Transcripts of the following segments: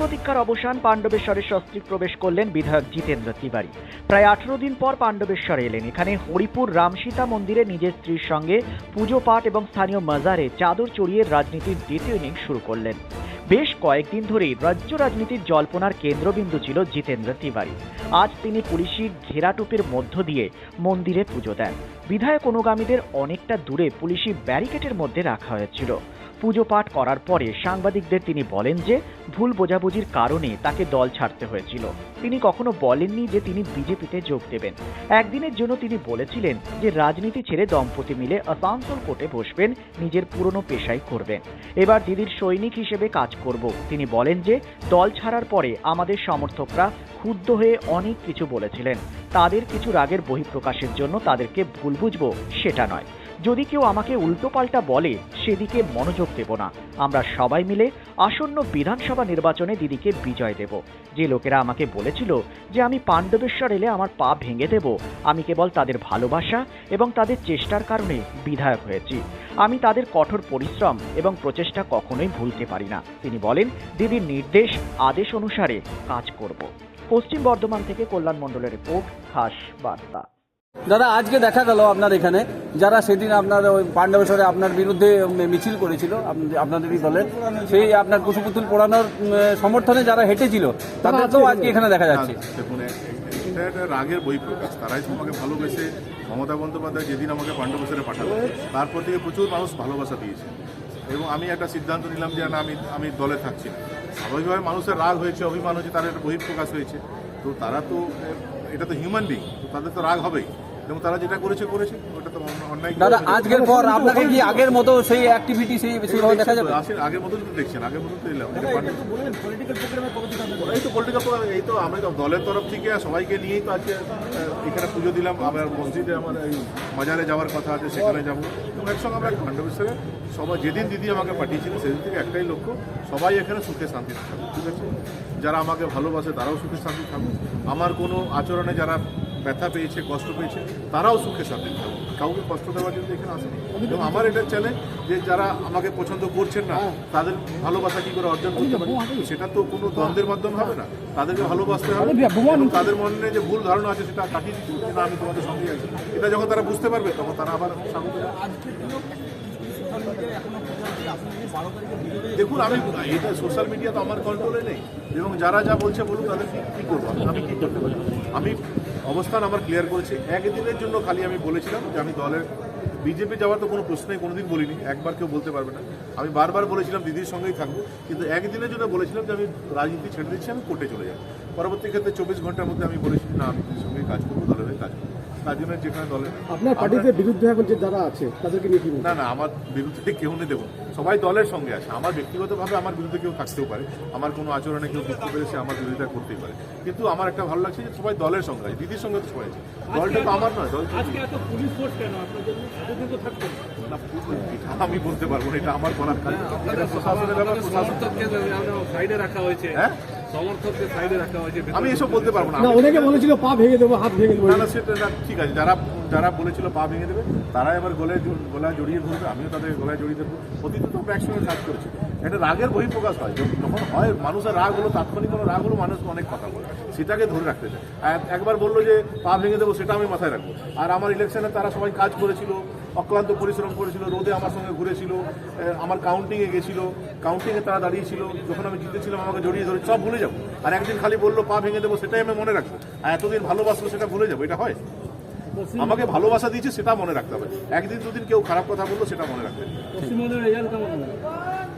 প্রতীক্ষার অবসান পাণ্ডবেশ্বরে সস্ত্রীক প্রবেশ করলেন বিধায়ক জিতেন্দ্র তিওয়ারি। প্রায় আঠারো দিন পর পাণ্ডবেশ্বরে এলেন। এখানে হরিপুর রামসীতা মন্দিরে নিজের স্ত্রীর সঙ্গে পুজো পাঠ এবং স্থানীয় মাজারে চাদর চড়িয়ে রাজনীতির দ্বিতীয় ইনিংস শুরু করলেন। বেশ কয়েকদিন ধরেই রাজ্য রাজনীতির জল্পনার কেন্দ্রবিন্দু ছিল জিতেন্দ্র তিওয়ারি। আজ তিনি পুলিশি ঘেরাটুপের মধ্য দিয়ে মন্দিরে পুজো দেন। বিধায়ক অনুগামীদের অনেকটা দূরে পুলিশি ব্যারিকেডের মধ্যে রাখা হয়েছিল। পুজো পাঠ করার পরে সাংবাদিকদের তিনি বলেন যে ভুল বোঝাবুঝির কারণে তাকে দল ছাড়তে হয়েছিল। তিনি কখনো বলেননি যে তিনি বিজেপিতে যোগ দেবেন। একদিনের জন্য তিনি বলেছিলেন যে রাজনীতি ছেড়ে দম্পতি মিলে আসানসোল কোর্টে বসবেন, নিজের পুরনো পেশাই করবেন। এবার দিদির সৈনিক হিসেবে কাজ করব। তিনি বলেন যে দল ছাড়ার পরে আমাদের সমর্থকরা ক্ষুব্ধ হয়ে অনেক কিছু বলেছিলেন। তাদের কিছু রাগের বহিঃপ্রকাশের জন্য তাদেরকে ভুল বুঝব সেটা নয়। যদি কেউ আমাকে উল্টোপাল্টা বলে, সেদিকে মনোযোগ দেব না। আমরা সবাই মিলে আসন্ন বিধানসভা নির্বাচনে দিদিকে বিজয় দেব। যে লোকেরা আমাকে বলেছিল যে আমি পাণ্ডবেশ্বর এলে আমার পা ভেঙে দেব, আমি কেবল তাদের ভালোবাসা এবং তাদের চেষ্টার কারণে বিধায়ক হয়েছি। আমি তাদের কঠোর পরিশ্রম এবং প্রচেষ্টা কখনোই ভুলতে পারি না। তিনি বলেন, দিদির নির্দেশ, আদেশ অনুসারে কাজ করব। পশ্চিম বর্ধমান থেকে কল্যাণ মণ্ডলের রিপোর্ট, খাস বার্তা। দাদা, আজকে দেখা গেল আপনার এখানে। যারা সেদিন আপনার ওই পাণ্ডবেশ্বরে আপনার বিরুদ্ধে মিছিল করেছিল আপ- আপনাদেরই দলের, সেই আপনার কুসুপুতুল পোড়ানোর সমর্থনে যারা হেঁটেছিল, তাদের তো আজকে এখানে দেখা যাচ্ছে। দেখুন এটা একটা রাগের বহিঃপ্রকাশ। তারাই আমাকে ভালোবেসে মমতা বন্দ্যোপাধ্যায় যেদিন আমাকে পাণ্ডবেশ্বরে পাঠালো, তারপর থেকে প্রচুর মানুষ ভালোবাসা দিয়েছে। এবং আমি একটা সিদ্ধান্ত নিলাম যে আমি আমি দলে থাকছি স্বাভাবিকভাবে মানুষের রাগ হয়েছে, অভিমান হয়েছে, তার একটা বহিঃপ্রকাশ হয়েছে। তো তারা তো এটা তো হিউম্যান বিং তাদের তো রাগ হবেই। এবং তারা যেটা করেছে করেছে ওটা তো অন্য- অন্যায় দাদা আজকের পর আপনাকে কি আগের মতো সেই অ্যাক্টিভিটি সেই সেইভাবে দেখা যাবে? আসেন আগের মতন তো দেখছেন আগের মতন তো এলাম। এটা এই তো পলিটিক্যাল প্রোগ্রাম এই তো আমরা দলের তরফ থেকে সবাইকে নিয়েই তো আজকে এখানে পুজো দিলাম। আমার মসজিদে আমার এই মাজারে যাওয়ার কথা আছে সেখানে যাব। এবং একসঙ্গে আমরা ভান্ডবেশ্বরে সবাই যেদিন দিদি আমাকে পাঠিয়েছিল সেদিন থেকে একটাই লক্ষ্য সবাই এখানে সুখে শান্তি থাকুক ঠিক আছে? যারা আমাকে ভালোবাসে তারাও সুখে শান্তি থাকুক। আমার কোনো আচরণে যারা ব্যথা পেয়েছে কষ্ট পেয়েছে তারাও সুখে সাথে কাউকে কষ্ট দেওয়ার জন্য এখানে আসেনি। এবং আমার এটা চ্যালেঞ্জ যে যারা আমাকে পছন্দ করছেন না তাদের ভালোবাসা কি করে অর্জন করতে পারি? সেটা তো কোনো দ্বন্দ্বের মাধ্যমে হবে না। তাদেরকে ভালোবাসতে হবে। এবং তাদের মনে যে ভুল ধারণা আছে সেটা কাটিয়ে দিতে হবে। না আমি তোমাদের সঙ্গে আছি। এটা যখন তারা বুঝতে পারবে তখন তারা আবার স্বাগত। দেখুন, আমি এটা সোশ্যাল মিডিয়া তো আমার কন্ট্রোলে নেই। এবং যারা যা বলছে বলুন তাদের কি করব? আমি- কী করতে পারি? আমি অবস্থান আমার ক্লিয়ার করেছি। একদিনের জন্য খালি আমি বলেছিলাম যে আমি দলের বিজেপি যাওয়ার তো কোনো প্রশ্নই কোনোদিন বলিনি। একবার কেউ বলতে পারবে না। আমি বারবার বলেছিলাম, দিদির সঙ্গেই থাকব। কিন্তু একদিনের জন্য বলেছিলাম যে আমি রাজনীতি ছেড়ে দিচ্ছি, আমি কোর্টে চলে যাব। পরবর্তী ক্ষেত্রে চব্বিশ ঘণ্টার মধ্যে আমি বলেছি, না, আমি দিদির সঙ্গেই কাজ করব দলের কাজ করব। তার জন্য যেখানে দলের আপনার পার্টিতে বিরুদ্ধে এখন যে যারা আছে তাদেরকে নিয়ে কি না না আমার বিরুদ্ধে কেউ নেই দেখুন। সবাই দলের সঙ্গে আছে। আমার ব্যক্তিগতভাবে আমার বিরুদ্ধে কেউ থাকতেও পারে। আমার কোনো আচরণে কেউ পেরেছে আমার বিরোধিতা করতেই পারে। কিন্তু আমার একটা ভালো লাগছে যে সবাই দলের সঙ্গে আছে। দিদির সঙ্গে তো সবাই আছে। দলটা তো আমার নয় দল আমি বলতে পারব না এটা আমার করার কাজ। এটা প্রশাসনের ব্যাপার প্রশাসন সাইডে রাখা হয়েছে। হ্যাঁ? সমর্থকদের সাইডে রাখা হয়েছে আমি এসব বলতে পারব না। না আমি- অনেকে বলেছিল পা ভেঙে দেবো হাত ভেঙে দেবো। না না সেটা ঠিক আছে যারা যারা বলেছিল পা ভেঙে দেবে তারাই আবার গলায় গলায় জড়িয়ে ধরবে আমিও তাদের গলায় জড়িয়ে ধরবো। অতীতে তো আমরা একসঙ্গে কাজ করেছি। এটা রাগের বহিঃপ্রকাশ হয়। যখন হয়, মানুষের রাগ হলো, তাৎক্ষণিক কোনো রাগ হলো, মানুষ অনেক কথা বলে। সেটাকে ধরে রাখতে চায়। একবার বলল যে, পা ভেঙে দেবো, সেটা আমি মাথায় রাখব। আর আমার ইলেকশনে তারা সবাই কাজ করেছিল, অক্লান্ত পরিশ্রম করেছিল, রোদে আমার সঙ্গে ঘুরেছিল আমার কাউন্টিংয়ে গেছিল। কাউন্টিংয়ে তারা দাঁড়িয়েছিল, যখন আমি জিতেছিলাম, আমাকে জড়িয়ে ধরে, সব ভুলে যাব। আর একদিন খালি বলল, পা ভেঙে দেবো, সেটাই আমি মনে রাখব। আর এতদিন ভালোবাসলো, সেটা ভুলে যাব। এটা হয়? আমাকে ভালোবাসা দিয়েছে, সেটা মনে রাখতে হবে। একদিন দুদিন কেউ খারাপ কথা বলল, সেটা মনে রাখতে হবে?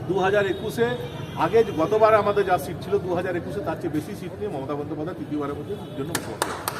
দু হাজার একুশে, আগে গতবার আমাদের যা সিট ছিল দু হাজার একুশে তার চেয়ে বেশি সিট নিয়ে মমতা বন্দ্যোপাধ্যায় তৃতীয়বারের মধ্যে জন্য মুখ্যমন্ত্রী